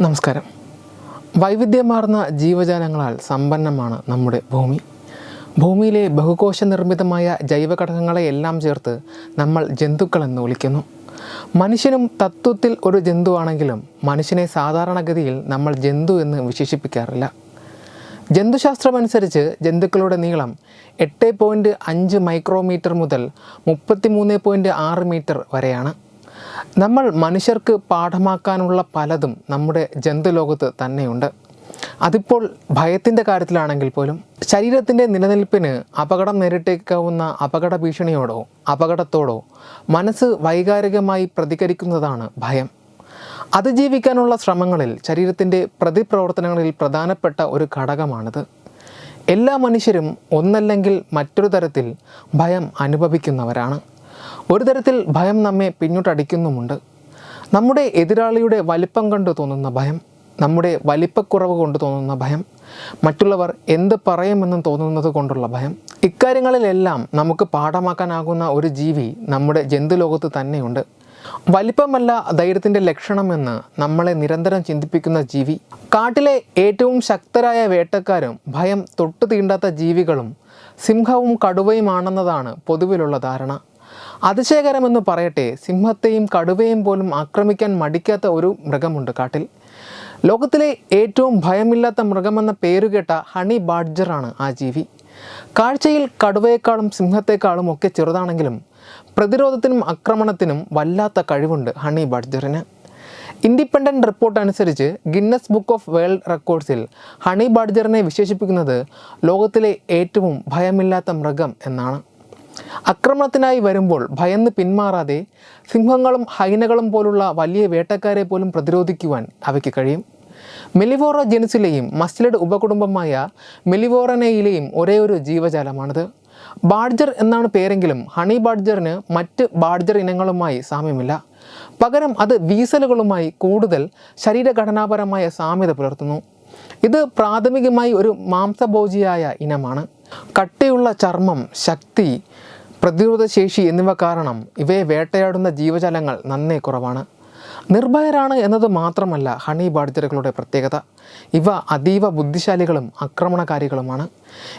നമസ്കാരം. വൈവിധ്യമാർന്ന ജീവജാലങ്ങളാൽ സമ്പന്നമാണ് നമ്മുടെ ഭൂമി. ഭൂമിയിലെ ബഹുകോശ നിർമ്മിതമായ ജൈവഘടകങ്ങളെയെല്ലാം ചേർത്ത് നമ്മൾ ജന്തുക്കളെന്ന് വിളിക്കുന്നു. മനുഷ്യനും തത്വത്തിൽ ഒരു ജന്തുവാണെങ്കിലും മനുഷ്യനെ സാധാരണഗതിയിൽ നമ്മൾ ജന്തു എന്ന് വിശേഷിപ്പിക്കാറില്ല. ജന്തുശാസ്ത്രമനുസരിച്ച് ജന്തുക്കളുടെ നീളം എട്ട് പോയിന്റ് അഞ്ച് മൈക്രോമീറ്റർ മുതൽ മുപ്പത്തി മൂന്ന് പോയിന്റ് ആറ് മീറ്റർ വരെയാണ്. നമ്മൾ മനുഷ്യർക്ക് പാഠമാക്കാനുള്ള പലതും നമ്മുടെ ജന്തുലോകത്ത് തന്നെയുണ്ട്. അതിപ്പോൾ ഭയത്തിന്റെ കാര്യത്തിലാണെങ്കിൽ പോലും ശരീരത്തിന്റെ നിലനിൽപ്പിന് അപകടം നേരിട്ടേക്കാവുന്ന അപകട ഭീഷണിയോടോ അപകടത്തോടോ മനസ്സ് വൈകാരികമായി പ്രതികരിക്കുന്നതാണ് ഭയം. അതിജീവിക്കാനുള്ള ശ്രമങ്ങളിൽ ശരീരത്തിന്റെ പ്രതിപ്രവർത്തനങ്ങളിൽ പ്രധാനപ്പെട്ട ഒരു ഘടകമാണിത്. എല്ലാ മനുഷ്യരും ഒന്നല്ലെങ്കിൽ മറ്റൊരു തരത്തിൽ ഭയം അനുഭവിക്കുന്നവരാണ്. ഒരു തരത്തിൽ ഭയം നമ്മെ പിന്നോട്ടടിക്കുന്നുമുണ്ട്. നമ്മുടെ എതിരാളിയുടെ വലിപ്പം കണ്ട് തോന്നുന്ന ഭയം നമ്മുടെ വലിപ്പക്കുറവ് കൊണ്ട് തോന്നുന്ന ഭയം മറ്റുള്ളവർ എന്ത് പറയുമെന്നും തോന്നുന്നത് കൊണ്ടുള്ള ഭയം. ഇക്കാര്യങ്ങളിലെല്ലാം നമുക്ക് പാഠമാക്കാനാകുന്ന ഒരു ജീവി നമ്മുടെ ജന്തുലോകത്ത് തന്നെയുണ്ട്. വലിപ്പമല്ല ധൈര്യത്തിന്റെ ലക്ഷണമെന്ന് നമ്മളെ നിരന്തരം ചിന്തിപ്പിക്കുന്ന ജീവി. കാട്ടിലെ ഏറ്റവും ശക്തരായ വേട്ടക്കാരും ഭയം തൊട്ടു തീണ്ടാത്ത ജീവികളും സിംഹവും കടുവയുമാണെന്നതാണ് പൊതുവിലുള്ള ധാരണ. അതിശയകരമെന്ന് പറയട്ടെ സിംഹത്തെയും കടുവയും പോലും ആക്രമിക്കാൻ മടിക്കാത്ത ഒരു മൃഗമുണ്ട് കാട്ടിൽ. ലോകത്തിലെ ഏറ്റവും ഭയമില്ലാത്ത മൃഗമെന്ന പേരുകേട്ട ഹണി ബാഡ്ജറാണ് ആ ജീവി. കാഴ്ചയിൽ കടുവയെക്കാളും സിംഹത്തെക്കാളും ഒക്കെ ചെറുതാണെങ്കിലും പ്രതിരോധത്തിനും ആക്രമണത്തിനും വല്ലാത്ത കഴിവുണ്ട് ഹണി ബാഡ്ജറിന്. ഇൻഡിപെൻഡന്റ് റിപ്പോർട്ട് അനുസരിച്ച് ഗിന്നസ് ബുക്ക് ഓഫ് വേൾഡ് റെക്കോർഡ്സിൽ ഹണി ബാഡ്ജറിനെ വിശേഷിപ്പിക്കുന്നത് ലോകത്തിലെ ഏറ്റവും ഭയമില്ലാത്ത മൃഗം എന്നാണ്. ആക്രമണത്തിനായി വരുമ്പോൾ ഭയന്ന് പിന്മാറാതെ സിംഹങ്ങളും ഹൈനകളും പോലുള്ള വലിയ വേട്ടക്കാരെ പോലും പ്രതിരോധിക്കുവാൻ അവയ്ക്ക് കഴിയും. മെലിവോറ ജെനുസിലെയും മസ്ലിഡ് ഉപകുടുംബമായ മെലിവോറനയിലെയും ഒരേ ഒരു ജീവജാലമാണിത്. ബാഡ്ജർ എന്നാണ് പേരെങ്കിലും ഹണി ബാഡ്ജറിന് മറ്റ് ബാഡ്ജർ ഇനങ്ങളുമായി സാമ്യമില്ല. പകരം അത് വീസലുകളുമായി കൂടുതൽ ശരീരഘടനാപരമായ സാമ്യത പുലർത്തുന്നു. ഇത് പ്രാഥമികമായി ഒരു മാംസഭോജിയായ ഇനമാണ്. കട്ടിയുള്ള ചർമ്മം ശക്തി പ്രതിരോധശേഷി എന്നിവ കാരണം ഇവയെ വേട്ടയാടുന്ന ജീവജാലങ്ങൾ നന്നേ കുറവാണ്. നിർഭയരാണ് എന്നത് മാത്രമല്ല ഹണി ബാഡ്ജറുകളുടെ പ്രത്യേകത. ഇവ അതീവ ബുദ്ധിശാലികളും ആക്രമണകാരികളുമാണ്.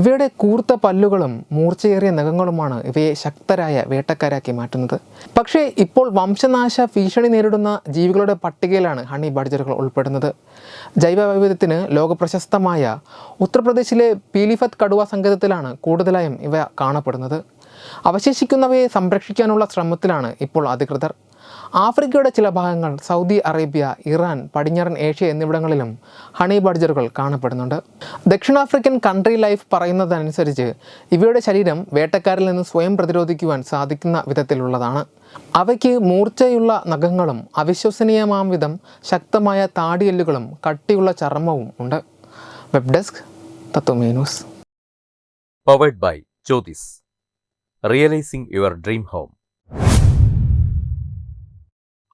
ഇവയുടെ കൂർത്ത പല്ലുകളും മൂർച്ചയേറിയ നഖങ്ങളുമാണ് ഇവയെ ശക്തരായ വേട്ടക്കാരാക്കി മാറ്റുന്നത്. പക്ഷേ ഇപ്പോൾ വംശനാശ ഭീഷണി നേരിടുന്ന ജീവികളുടെ പട്ടികയിലാണ് ഹണി ബാഡ്ജറുകൾ ഉൾപ്പെടുന്നത്. ജൈവ വൈവിധ്യത്തിന് ലോകപ്രശസ്തമായ ഉത്തർപ്രദേശിലെ പീലിഫത്ത് കടുവ സങ്കേതത്തിലാണ് കൂടുതലായും ഇവ കാണപ്പെടുന്നത്. അവശേഷിക്കുന്നവയെ സംരക്ഷിക്കാനുള്ള ശ്രമത്തിലാണ് ഇപ്പോൾ അധികൃതർ. ആഫ്രിക്കയുടെ ചില ഭാഗങ്ങൾ സൗദി അറേബ്യ ഇറാൻ പടിഞ്ഞാറൻ ഏഷ്യ എന്നിവിടങ്ങളിലും ഹണി ബഡ്ജറുകൾ കാണപ്പെടുന്നുണ്ട്. ദക്ഷിണാഫ്രിക്കൻ കൺട്രി ലൈഫ് പറയുന്നതനുസരിച്ച് ഇവയുടെ ശരീരം വേട്ടക്കാരിൽ നിന്ന് സ്വയം പ്രതിരോധിക്കുവാൻ സാധിക്കുന്ന വിധത്തിലുള്ളതാണ്. അവയ്ക്ക് മൂർച്ചയുള്ള നഖങ്ങളും അവിശ്വസനീയമാം വിധം ശക്തമായ താടിയെല്ലുകളും കട്ടിയുള്ള ചർമ്മവും ഉണ്ട്. Web desk തത്വമേനൂസ് powered by Jyothis realising your dream home.